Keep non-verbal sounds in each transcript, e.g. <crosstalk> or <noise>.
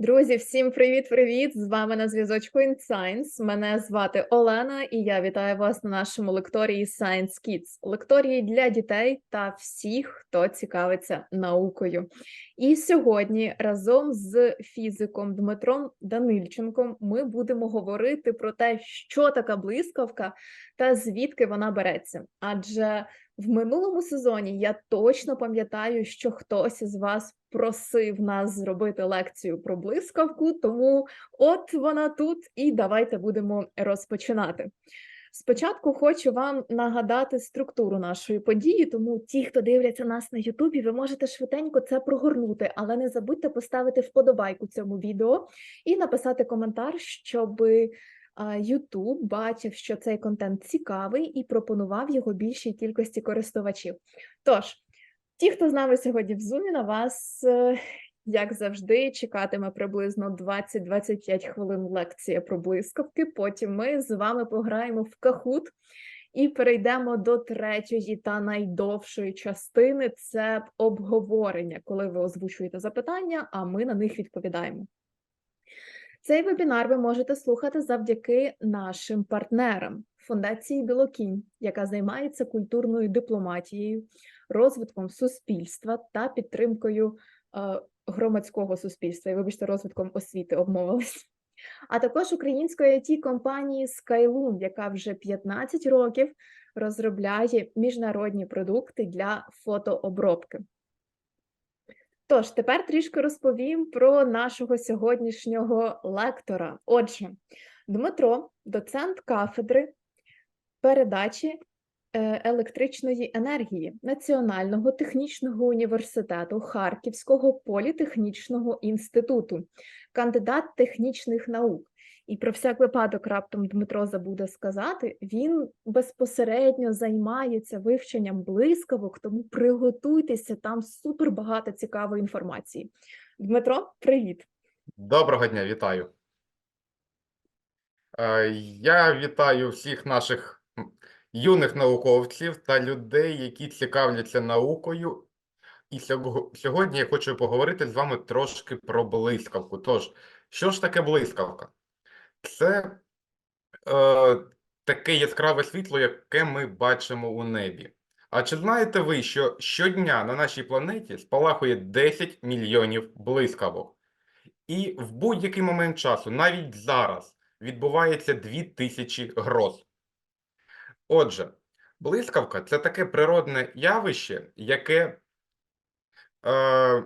Друзі, всім привіт-привіт! З вами на зв'язочку InScience. Мене звати Олена, і я вітаю вас на нашому лекторії Science Kids. лекторії для дітей та всіх, хто цікавиться наукою. І сьогодні разом з фізиком Дмитром Данильченком ми будемо говорити про те, що така блискавка та звідки вона береться. Адже в минулому сезоні я точно пам'ятаю, що хтось із вас просив нас зробити лекцію про блискавку, тому от вона тут, і давайте будемо розпочинати. Спочатку хочу вам нагадати структуру нашої події, тому ті, хто дивляться нас на Ютубі, ви можете швиденько це прогорнути, але не забудьте поставити вподобайку цьому відео і написати коментар, щоб YouTube бачив, що цей контент цікавий і пропонував його більшій кількості користувачів. Тож, ті, хто з нами сьогодні в зумі, на вас, е, як завжди, чекатиме приблизно 20-25 хвилин лекція про блискавки. Потім ми з вами пограємо в кахут і перейдемо до третьої та найдовшої частини це обговорення, коли ви озвучуєте запитання, а ми на них відповідаємо. Цей вебінар ви можете слухати завдяки нашим партнерам Фундації Білокінь, яка займається культурною дипломатією, розвитком суспільства та підтримкою е, громадського суспільства. І вибачте, розвитком освіти обмовилась. А також української it компанії Skylum, яка вже 15 років розробляє міжнародні продукти для фотообробки. Тож, тепер трішки розповім про нашого сьогоднішнього лектора. Отже, Дмитро, доцент кафедри передачі е, електричної енергії Національного технічного університету Харківського політехнічного інституту, кандидат технічних наук. І про всяк випадок раптом Дмитро забуде сказати, він безпосередньо займається вивченням блискавок, тому приготуйтеся, там супер багато цікавої інформації. Дмитро, привіт! Доброго дня, вітаю. Е, Я вітаю всіх наших юних науковців та людей, які цікавляться наукою. І сьогодні я хочу поговорити з вами трошки про блискавку. Тож, що ж таке блискавка? Це е, таке яскраве світло, яке ми бачимо у небі. А чи знаєте ви, що щодня на нашій планеті спалахує 10 мільйонів блискавок? І в будь-який момент часу, навіть зараз, відбувається 2000 гроз. Отже, блискавка це таке природне явище, яке е,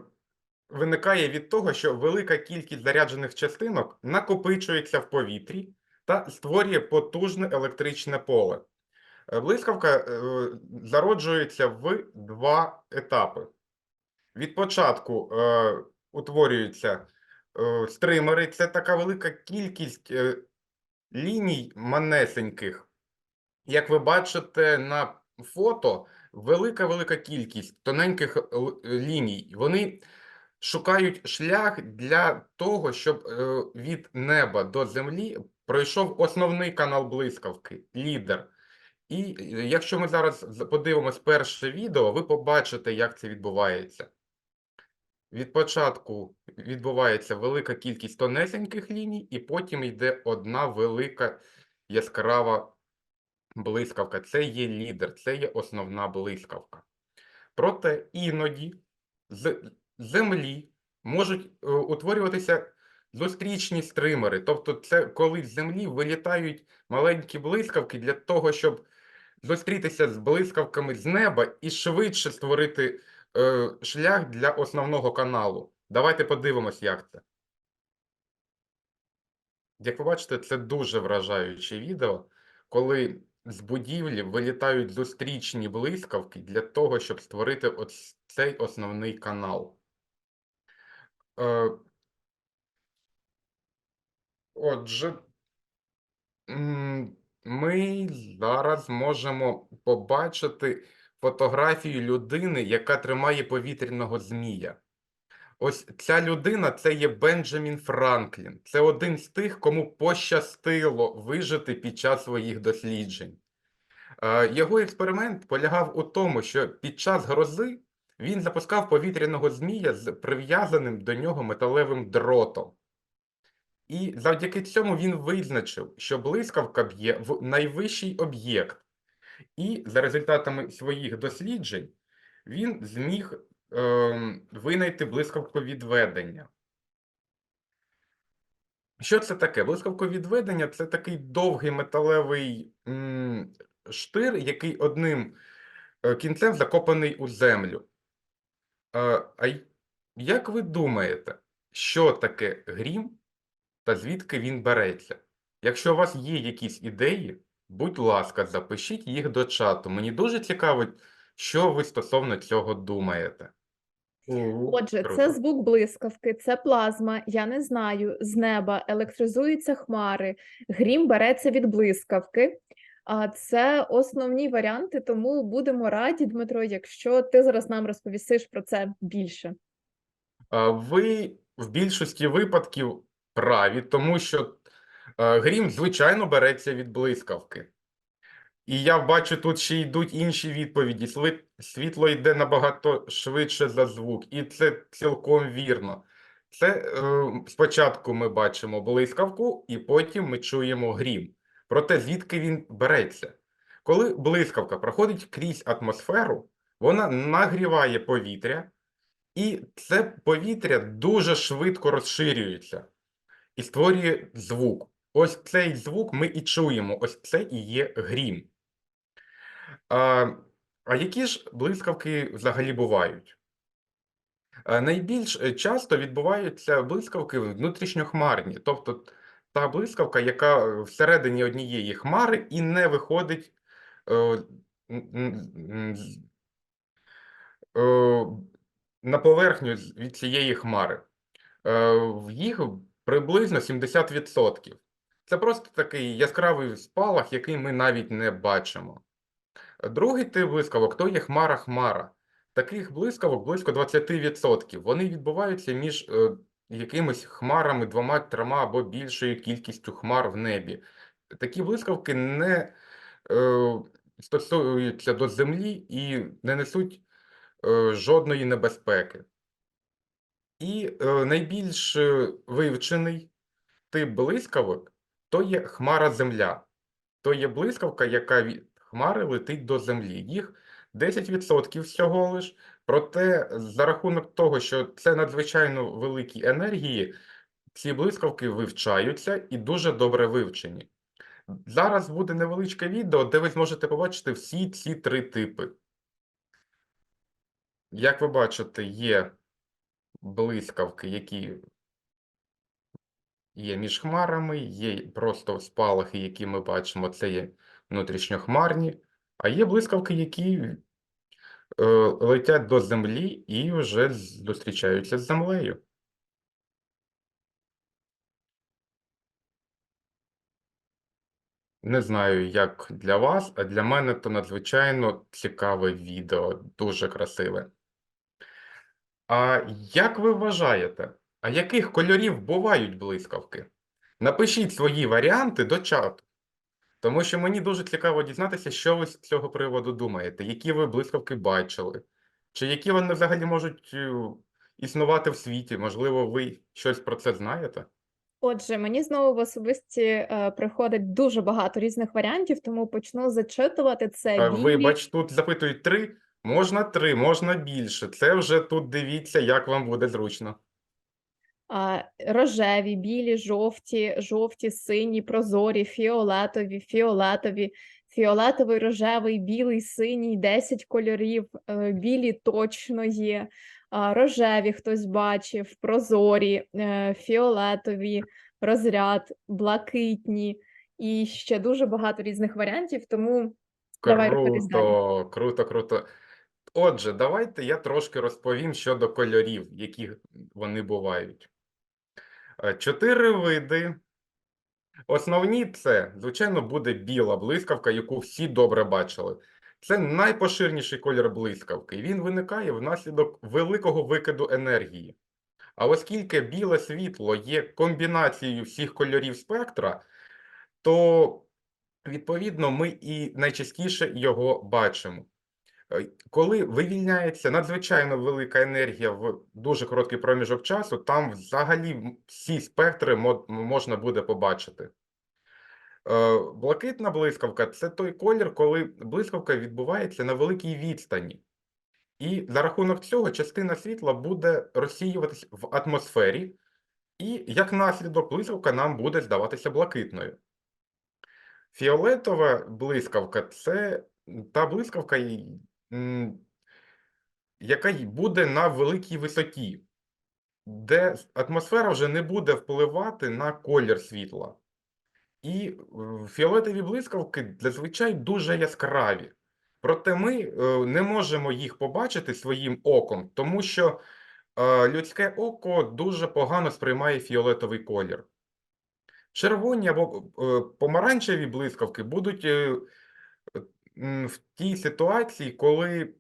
виникає від того, що велика кількість заряджених частинок накопичується в повітрі та створює потужне електричне поле. Е, Блискавка е, зароджується в два етапи. Від початку е, утворюються е, стримери, це така велика кількість е, ліній манесеньких. Як ви бачите на фото, велика-велика кількість тоненьких ліній. Вони шукають шлях для того, щоб е, від неба до землі пройшов основний канал блискавки, лідер. І е, якщо ми зараз подивимось перше відео, ви побачите, як це відбувається. Від початку відбувається велика кількість тонесеньких ліній, і потім йде одна велика яскрава блискавка. Це є лідер, це є основна блискавка. Проте іноді з землі можуть е, утворюватися зустрічні стримери. Тобто, це коли з землі вилітають маленькі блискавки для того, щоб зустрітися з блискавками з неба і швидше створити е, шлях для основного каналу. Давайте подивимось, як це. Як ви бачите, це дуже вражаюче відео, коли з будівлі вилітають зустрічні блискавки для того, щоб створити ось цей основний канал. Е, Отже, ми зараз можемо побачити фотографію людини, яка тримає повітряного змія. Ось ця людина це є Бенджамін Франклін. Це один з тих, кому пощастило вижити під час своїх досліджень. Е, Його експеримент полягав у тому, що під час грози він запускав повітряного змія з прив'язаним до нього металевим дротом. І завдяки цьому він визначив, що блискавка б'є в найвищий об'єкт. І за результатами своїх досліджень він зміг ем, винайти блискавковідведення. Що це таке? Блискавковідведення це такий довгий металевий м, штир, який одним е, кінцем закопаний у землю. А як ви думаєте, що таке грім та звідки він береться? Якщо у вас є якісь ідеї, будь ласка, запишіть їх до чату. Мені дуже цікаво, що ви стосовно цього думаєте. Отже, круто. це звук блискавки, це плазма, я не знаю, з неба електризуються хмари, грім береться від блискавки. А це основні варіанти, тому будемо раді, Дмитро, якщо ти зараз нам розповісиш про це більше. Ви в більшості випадків праві, тому що е, грім, звичайно, береться від блискавки. І я бачу, тут ще йдуть інші відповіді. Світло йде набагато швидше за звук, і це цілком вірно. Це е, спочатку ми бачимо блискавку, і потім ми чуємо грім. Проте звідки він береться? Коли блискавка проходить крізь атмосферу, вона нагріває повітря, і це повітря дуже швидко розширюється і створює звук. Ось цей звук ми і чуємо. Ось це і є грім. А, а які ж блискавки взагалі бувають? А, Найбільш е, часто відбуваються блискавки внутрішньохмарні, тобто та блискавка, яка е, всередині однієї хмари і не виходить е, е, на поверхню від цієї хмари. Е, їх приблизно 70%. Це просто такий яскравий спалах, який ми навіть не бачимо. Другий тип блискавок то є хмара-хмара. Таких блискавок близько 20%. Вони відбуваються між якимись хмарами, двома, трьома або більшою кількістю хмар в небі. Такі блискавки не е, стосуються до землі і не несуть е, жодної небезпеки. І е, найбільш е, вивчений тип блискавок то є хмара-земля. То є блискавка, яка від хмари летить до землі. Їх 10% всього лиш. Проте за рахунок того, що це надзвичайно великі енергії, ці блискавки вивчаються і дуже добре вивчені. Зараз буде невеличке відео, де ви зможете побачити всі ці три типи. Як ви бачите, є блискавки, які є між хмарами, є просто спалахи, які ми бачимо, це є внутрішньохмарні, а є блискавки, які летять до землі і вже зустрічаються з землею. Не знаю, як для вас, а для мене то надзвичайно цікаве відео, дуже красиве. А як ви вважаєте, а яких кольорів бувають блискавки? Напишіть свої варіанти до чату, тому що мені дуже цікаво дізнатися, що ви з цього приводу думаєте, які ви блискавки бачили, чи які вони взагалі можуть е, існувати в світі? Можливо, ви щось про це знаєте? Отже, мені знову в особисті е, приходить дуже багато різних варіантів, тому почну зачитувати це. Е, Вибач, тут запитують три, можна три, можна більше. Це вже тут дивіться, як вам буде зручно. Рожеві, білі, жовті, жовті, сині, прозорі, фіолетові, фіолетові, фіолетовий, рожевий, білий, синій, 10 кольорів, е, білі точно є, рожеві хтось бачив, прозорі, е, фіолетові, розряд, блакитні і ще дуже багато різних варіантів, тому Давай рухатись круто, круто. Отже, давайте я трошки розповім щодо кольорів, які вони бувають. Е, Чотири види. Основні це, звичайно, буде біла блискавка, яку всі добре бачили. Це найпоширеніший колір блискавки. Він виникає внаслідок великого викиду енергії. А оскільки біле світло є комбінацією всіх кольорів спектра, то відповідно ми і найчастіше його бачимо. Е, Коли вивільняється надзвичайно велика енергія в дуже короткий проміжок часу, там взагалі всі спектри можна буде побачити. Е, Блакитна блискавка це той колір, коли блискавка відбувається на великій відстані. І за рахунок цього частина світла буде розсіюватись в атмосфері, і як наслідок блискавка нам буде здаватися блакитною. Фіолетова блискавка це та блискавка, яка буде на великій висоті, де атмосфера вже не буде впливати на колір світла. І е, фіолетові блискавки зазвичай дуже яскраві. Проте ми е, не можемо їх побачити своїм оком, тому що е, людське око дуже погано сприймає фіолетовий колір. Червоні або помаранчеві блискавки будуть в тій ситуації, коли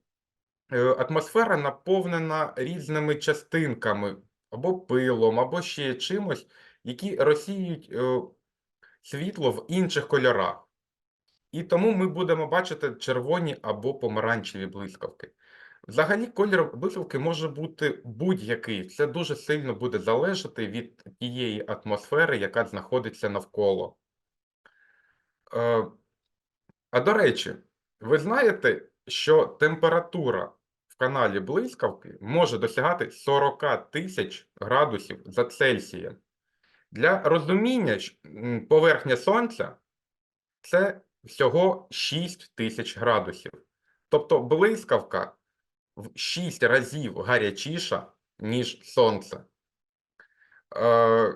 е, атмосфера наповнена різними частинками, або пилом, або ще чимось, які розсіюють е, світло в інших кольорах. І тому ми будемо бачити червоні або помаранчеві блискавки. Взагалі, колір блискавки може бути будь-який. Це дуже сильно буде залежати від тієї атмосфери, яка знаходиться навколо. Е, А до речі, ви знаєте, що температура в каналі блискавки може досягати 40 тисяч градусів за Цельсієм. Для розуміння, поверхня Сонця це всього 6 тисяч градусів. Тобто блискавка в 6 разів гарячіша, ніж Сонце. Е,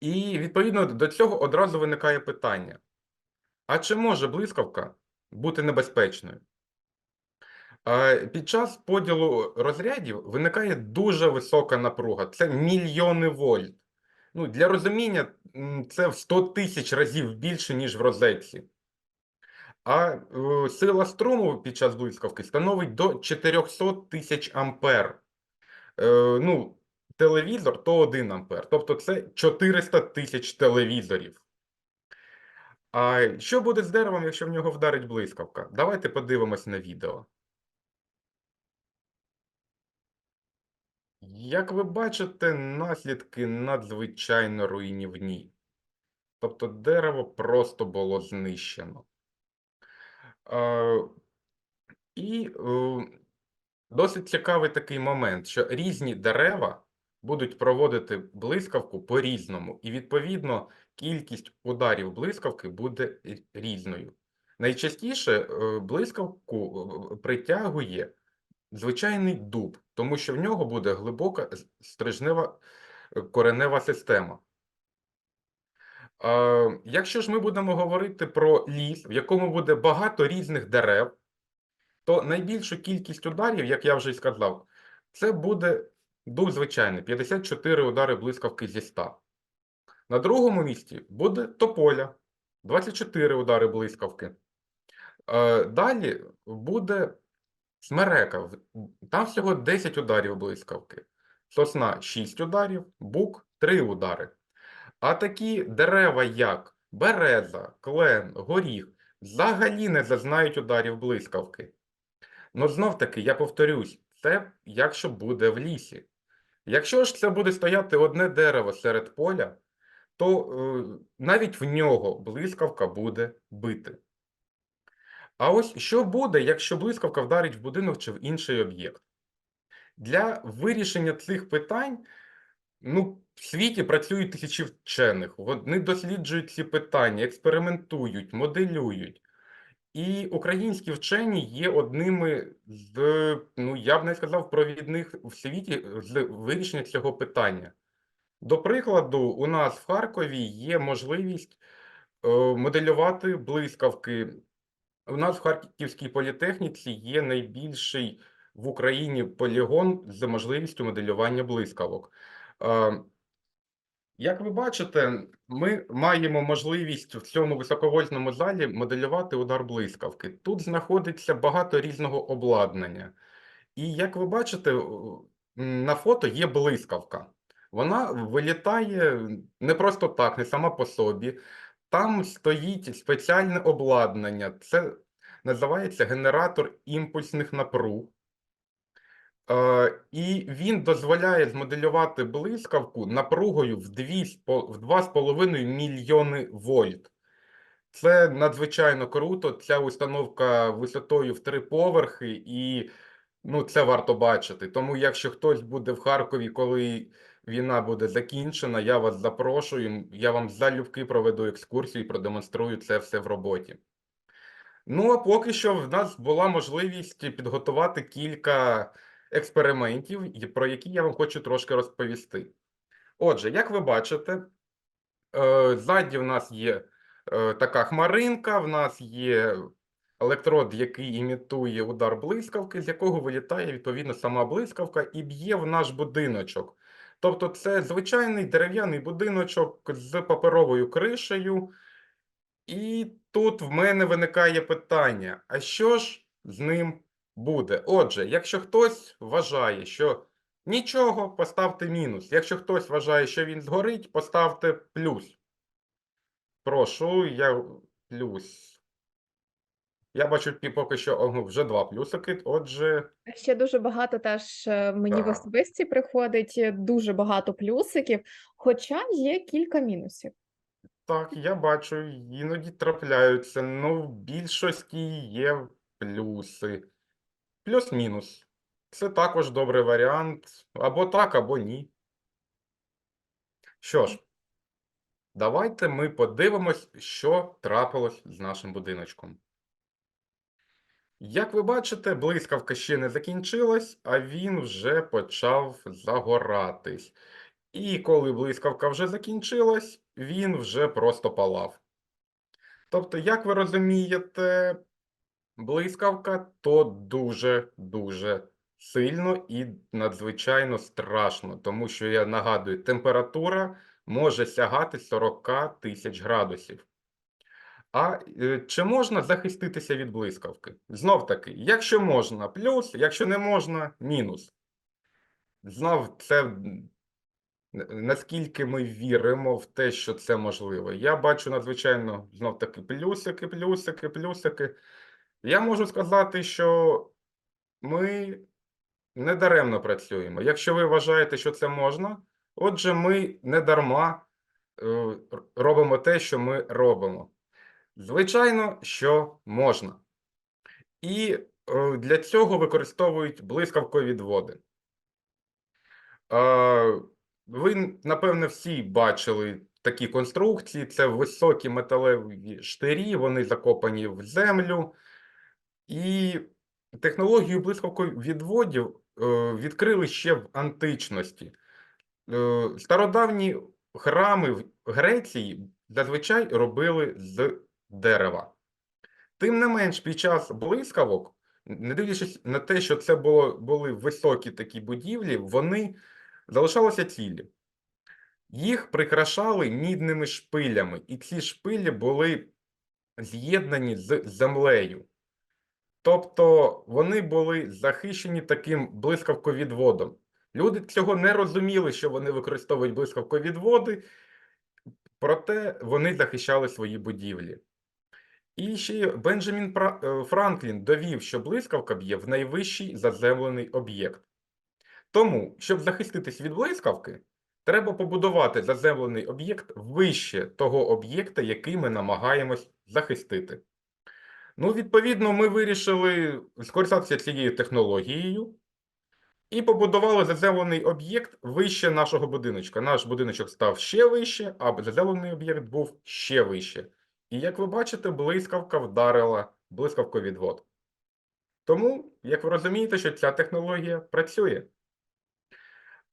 і відповідно до цього одразу виникає питання: а чи може блискавка бути небезпечною? Під час поділу розрядів виникає дуже висока напруга. Це мільйони вольт. Ну, для розуміння, це в 100 тисяч разів більше, ніж в розетці. А е, сила струму під час блискавки становить до 400 тисяч ампер. Е, ну, телевізор то 1 ампер. Тобто це 400 тисяч телевізорів. А що буде з деревом, якщо в нього вдарить блискавка? Давайте подивимось на відео. Як ви бачите, наслідки надзвичайно руйнівні. Тобто дерево просто було знищено. Е, І е, досить цікавий такий момент, що різні дерева будуть проводити блискавку по-різному, і відповідно кількість ударів блискавки буде різною. Найчастіше е, блискавку е, притягує звичайний дуб, тому що в нього буде глибока стрижнева е, коренева система. Е, Якщо ж ми будемо говорити про ліс, в якому буде багато різних дерев, то найбільшу кількість ударів, як я вже й сказав, це буде дуб звичайний 54 удари блискавки зі 100. На другому місці буде тополя 24 удари блискавки. Е, Далі буде смерека. Там всього 10 ударів блискавки. Сосна 6 ударів, бук 3 удари. А такі дерева, як береза, клен, горіх, взагалі не зазнають ударів блискавки. Ну, знов таки, я повторюсь, це якщо буде в лісі. Якщо ж це буде стояти одне дерево серед поля, то е, навіть в нього блискавка буде бити. А ось що буде, якщо блискавка вдарить в будинок чи в інший об'єкт? Для вирішення цих питань ну, в світі працюють тисячі вчених. Вони досліджують ці питання, експериментують, моделюють. І українські вчені є одними з, ну я б не сказав, провідних в світі з вирішення цього питання. До прикладу, у нас в Харкові є можливість е, моделювати блискавки. У нас в Харківській політехніці є найбільший в Україні полігон з можливістю моделювання блискавок. Е, Як ви бачите, ми маємо можливість в цьому високовольтному залі моделювати удар блискавки. Тут знаходиться багато різного обладнання. І як ви бачите, на фото є блискавка. Вона вилітає не просто так, не сама по собі. Там стоїть спеціальне обладнання. Це називається генератор імпульсних напруг. Е, І він дозволяє змоделювати блискавку напругою в 2,5 мільйони вольт. Це надзвичайно круто. Ця установка висотою в три поверхи, і ну, це варто бачити. Тому, якщо хтось буде в Харкові, коли війна буде закінчена, я вас запрошую. Я вам залюбки проведу екскурсію і продемонструю це все в роботі. Ну, а поки що в нас була можливість підготувати кілька експериментів, про які я вам хочу трошки розповісти. Отже, як ви бачите, е, ззаді в нас є е, така хмаринка, в нас є електрод, який імітує удар блискавки, з якого вилітає відповідно сама блискавка і б'є в наш будиночок. Тобто, це звичайний дерев'яний будиночок з паперовою кришею. І тут в мене виникає питання: а що ж з ним буде? Отже, якщо хтось вважає, що нічого, поставте мінус. Якщо хтось вважає, що він згорить, поставте плюс. Прошу, я плюс. Я бачу пі- поки що ого, вже два плюсики. Отже, Ще дуже багато теж е, мені в Так. особисті приходить е, дуже багато плюсиків, хоча є кілька мінусів. так, я бачу, іноді трапляються. Ну, в більшості є плюси. Плюс-мінус. Це також добрий варіант. Або так, або ні. Що ж, давайте ми подивимось, що трапилось з нашим будиночком. Як ви бачите, блискавка ще не закінчилась, а він вже почав загоратись. І коли блискавка вже закінчилась, він вже просто палав. Тобто, як ви розумієте, блискавка то дуже-дуже сильно і надзвичайно страшно, тому що, я нагадую, температура може сягати 40 тисяч градусів. А е, чи можна захиститися від блискавки? Знов таки, якщо можна, плюс, якщо не можна, мінус. Знов це наскільки ми віримо в те, що це можливо. Я бачу надзвичайно знов таки плюсики, плюсики, плюсики. Я можу сказати, що ми не даремно працюємо. Якщо ви вважаєте, що це можна, отже, ми не дарма е, робимо те, що ми робимо. Звичайно, що можна. І е, для цього використовують блискавкові відводи. Ви, напевне, всі бачили такі конструкції. Це високі металеві штирі, вони закопані в землю. І технологію блискавкових відводів е, відкрили ще в античності. Е, Стародавні храми в Греції зазвичай робили з дерева. Тим не менш, під час блискавок, не дивлячись на те, що це було, були високі такі будівлі, вони залишалися цілі. Їх прикрашали мідними шпилями, і ці шпилі були з'єднані з землею. Тобто вони були захищені таким блискавковідводом. Люди цього не розуміли, що вони використовують блискавковідводи, проте вони захищали свої будівлі. І ще Бенджамін е, Франклін довів, що блискавка б'є в найвищий заземлений об'єкт. Тому, щоб захиститись від блискавки, треба побудувати заземлений об'єкт вище того об'єкта, який ми намагаємось захистити. Ну, відповідно, ми вирішили скористатися цією технологією і побудували заземлений об'єкт вище нашого будиночка. Наш будиночок став ще вище, а заземлений об'єкт був ще вище. І як ви бачите, блискавка вдарила блискавковідвод. Тому, як ви розумієте, що ця технологія працює.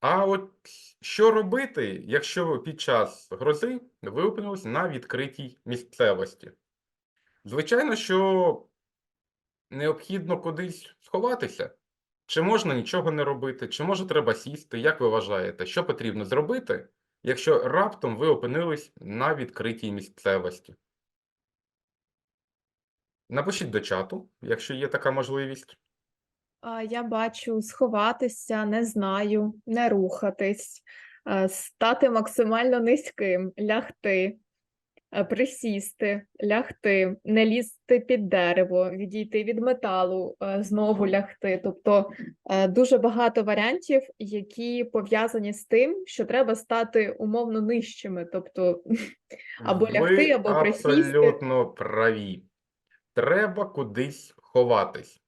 А от що робити, якщо ви під час грози ви опинились на відкритій місцевості? Звичайно, що необхідно кудись сховатися. Чи можна нічого не робити, чи може треба сісти? Як ви вважаєте, що потрібно зробити, якщо раптом ви опинились на відкритій місцевості? Напишіть до чату, якщо є така можливість. А, Я бачу сховатися, не знаю, не рухатись, е, стати максимально низьким, лягти. е, присісти, лягти, не лізти під дерево, відійти від металу, е, знову лягти. Тобто дуже багато варіантів, які пов'язані з тим, що треба стати умовно нижчими, тобто <laughs> Або Ви лягти, або присісти. абсолютно праві. Треба кудись ховатись.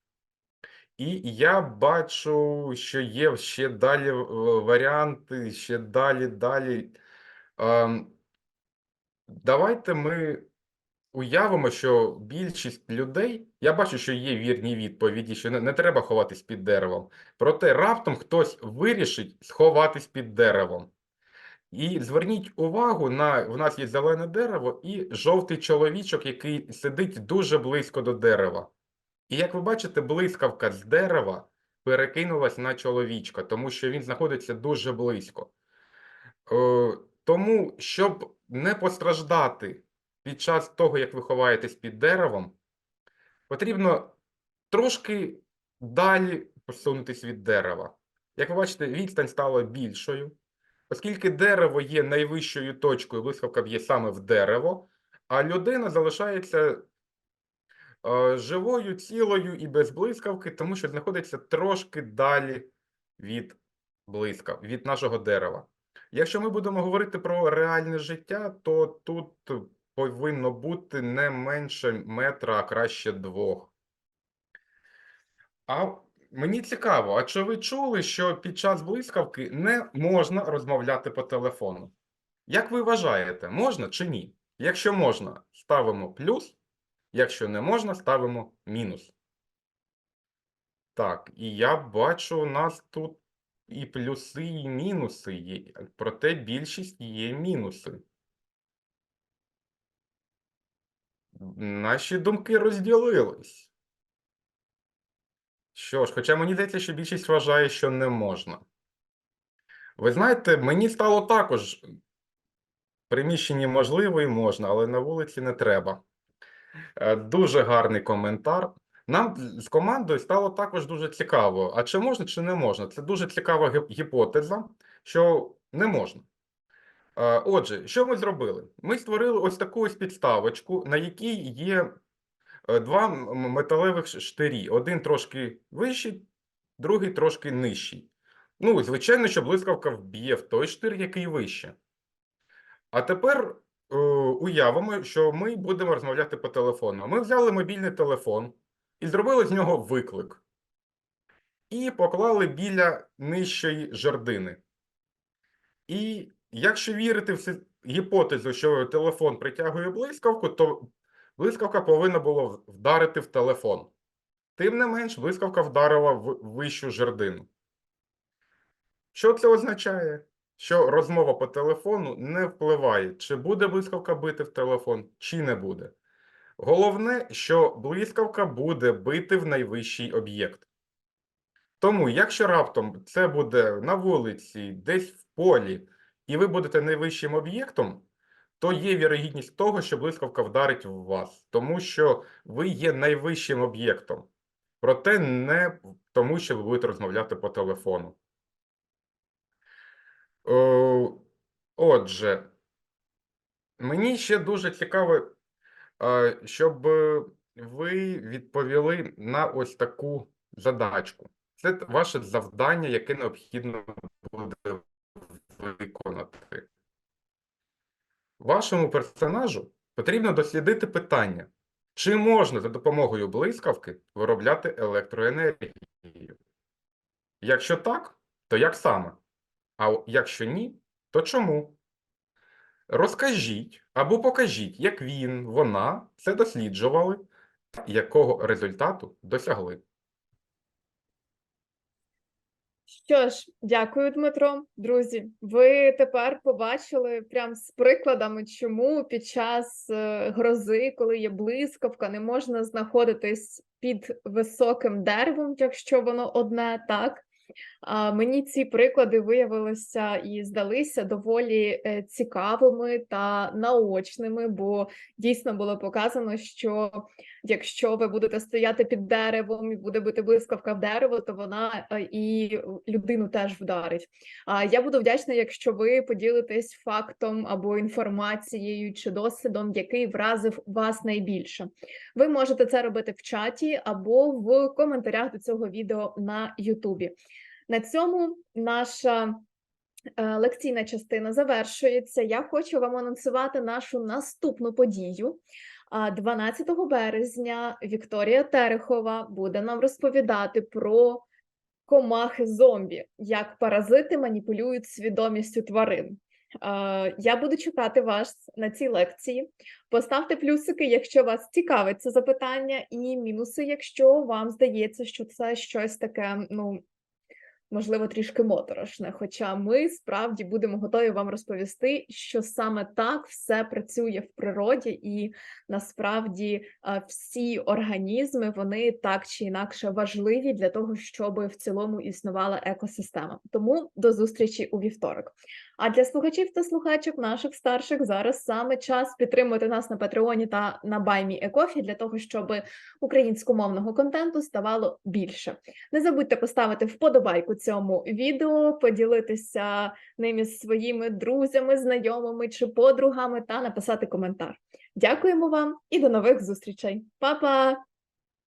І я бачу, що є ще далі е, варіанти, ще далі, далі. Ем, Давайте ми уявимо, що більшість людей, я бачу, що є вірні відповіді, що не, не треба ховатись під деревом. Проте раптом хтось вирішить сховатись під деревом. І зверніть увагу на в нас є зелене дерево і жовтий чоловічок, який сидить дуже близько до дерева. І як ви бачите, блискавка з дерева перекинулась на чоловічка, тому що він знаходиться дуже близько. Е, тому, щоб не постраждати під час того, як ви ховаєтесь під деревом, потрібно трошки далі посунутись від дерева. Як ви бачите, відстань стала більшою. Оскільки дерево є найвищою точкою, блискавка б'є саме в дерево, а людина залишається е, живою, цілою і без блискавки, тому що знаходиться трошки далі від блискав, від нашого дерева. Якщо ми будемо говорити про реальне життя, то тут повинно бути не менше метра, а краще двох. А мені цікаво, а чи ви чули, що під час блискавки не можна розмовляти по телефону? Як ви вважаєте, можна чи ні? Якщо можна, ставимо плюс, якщо не можна, ставимо мінус. Так, і я бачу, у нас тут і плюси, і мінуси є, проте більшість є мінуси. Наші думки розділились. Що ж, хоча мені здається, що більшість вважає, що не можна. Ви знаєте, мені стало також приміщенні можливо і можна, але на вулиці не треба. Е, Дуже гарний коментар. Нам з командою стало також дуже цікаво, а чи можна, чи не можна. Це дуже цікава гіпотеза, що не можна. Е, Отже, що ми зробили? Ми створили ось таку ось підставочку, на якій є два м- м- металевих штирі. Один трошки вищий, другий трошки нижчий. Ну, звичайно, що блискавка вб'є в той штир, який вище. А тепер е, уявимо, що ми будемо розмовляти по телефону. Ми взяли мобільний телефон і зробили з нього виклик. І поклали біля нижчої жердини. І якщо вірити в гіпотезу, що телефон притягує блискавку, то блискавка повинна була вдарити в телефон. Тим не менш, блискавка вдарила в вищу жердину. Що це означає? Що розмова по телефону не впливає, чи буде блискавка бити в телефон, чи не буде. Головне, що блискавка буде бити в найвищий об'єкт. Тому, якщо раптом це буде на вулиці, десь в полі, і ви будете найвищим об'єктом, то є вірогідність того, що блискавка вдарить в вас, тому що ви є найвищим об'єктом. Проте не тому, що ви будете розмовляти по телефону. Отже, мені ще дуже цікаво, е, щоб е, ви відповіли на ось таку задачку. Це ваше завдання, яке необхідно буде виконати. Вашому персонажу потрібно дослідити питання, чи можна за допомогою блискавки виробляти електроенергію? Якщо так, то як саме? А якщо ні, то чому? Розкажіть або покажіть, як він, вона це досліджували, якого результату досягли. Що ж, дякую, Дмитро. Друзі, ви тепер побачили прям з прикладами, чому під час е, грози, коли є блискавка, не можна знаходитись під високим деревом, якщо воно одне, так? Мені ці приклади виявилися і здалися доволі е, цікавими та наочними, бо дійсно було показано, що якщо ви будете стояти під деревом і буде бити блискавка в дерево, то вона е, і людину теж вдарить. Я буду вдячна, якщо ви поділитесь фактом або інформацією чи досвідом, який вразив вас найбільше. Ви можете це робити в чаті або в коментарях до цього відео на Ютубі. На цьому наша е, лекційна частина завершується. Я хочу вам анонсувати нашу наступну подію. 12 березня Вікторія Терехова буде нам розповідати про комахи зомбі, як паразити маніпулюють свідомістю тварин. Я буду чекати вас на цій лекції. Поставте плюсики, якщо вас цікавить це запитання, і мінуси, якщо вам здається, що це щось таке, ну можливо, трішки моторошне. Хоча ми справді будемо готові вам розповісти, що саме так все працює в природі, і насправді всі організми вони так чи інакше важливі для того, щоб в цілому існувала екосистема. Тому до зустрічі у вівторок. А для слухачів та слухачок наших старших зараз саме час підтримувати нас на Патреоні та на Баймі Екофі для того, щоб українськомовного контенту ставало більше. Не забудьте поставити вподобайку цьому відео, поділитися ними з своїми друзями, знайомими чи подругами та написати коментар. Дякуємо вам і до нових зустрічей. Па-па!